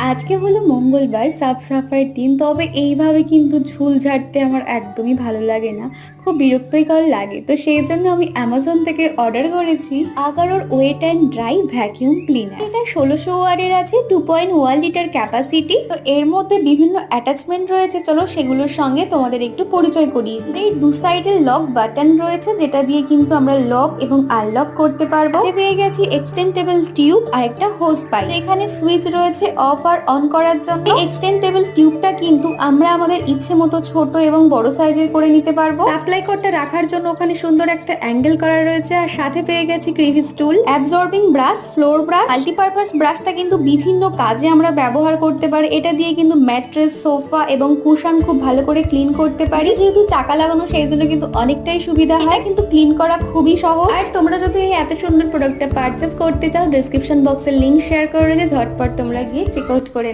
আজকে হলো মঙ্গলবার, সাফ সাফাইয়ের দিন, তবে এইভাবে কিন্তু ঝুল ঝাড়তে আমার একদমই ভালো লাগে না। খুব বিরক্তিকর লাগে। তো সেই জন্য আমি অ্যামাজন থেকে অর্ডার করেছি আগারোর wet and dry vacuum cleaner এটা ষোলোশো ওয়ার্ডের আছে two point one litre capacity তো এর মধ্যে বিভিন্ন অ্যাটাচমেন্ট রয়েছে। চলো সেগুলোর সঙ্গে তোমাদের একটু পরিচয় করিয়ে দিই। এই দু সাইডে লক বাটন রয়েছে, যেটা দিয়ে কিন্তু আমরা লক এবং আনলক করতে পারব। পেয়ে গেছি এক্সটেন্ডেবল টিউব আর একটা হোস পাই এখানে সুইচ রয়েছে অফ আর অন করার জন্য এক্সটেন্ডেবল টিউবটা কিন্তু আমরা আমাদের ইচ্ছে মতো ছোট এবং বড় সাইজের করে নিতে পারব। অ্যাপ্লাই করতে রাখার জন্য ওখানে সুন্দর একটা অ্যাঙ্গেল করা রয়েছে আর সাথে পেয়ে গেছি crevice tool absorbing brush floor brush multipurpose ব্রাশটা কিন্তু বিভিন্ন কাজে আমরা ব্যবহার করতে পারি। এটা দিয়ে কিন্তু ম্যাট্রেস সোফা এবং কুশন খুব ভালো করে ক্লিন করতে পারি। যেহেতু চাকা লাগানো সেই জন্য কিন্তু অনেকটাই সুবিধা হয়। কিন্তু ক্লিন করা খুবই সহজ। আর তোমরা যদি এই এত সুন্দর প্রোডাক্টটা পারচেস করতে চাও ডেসক্রিপশন বক্সের লিংক শেয়ার করে ঝটপট তোমরা গিয়ে চেক আউট করে নাও।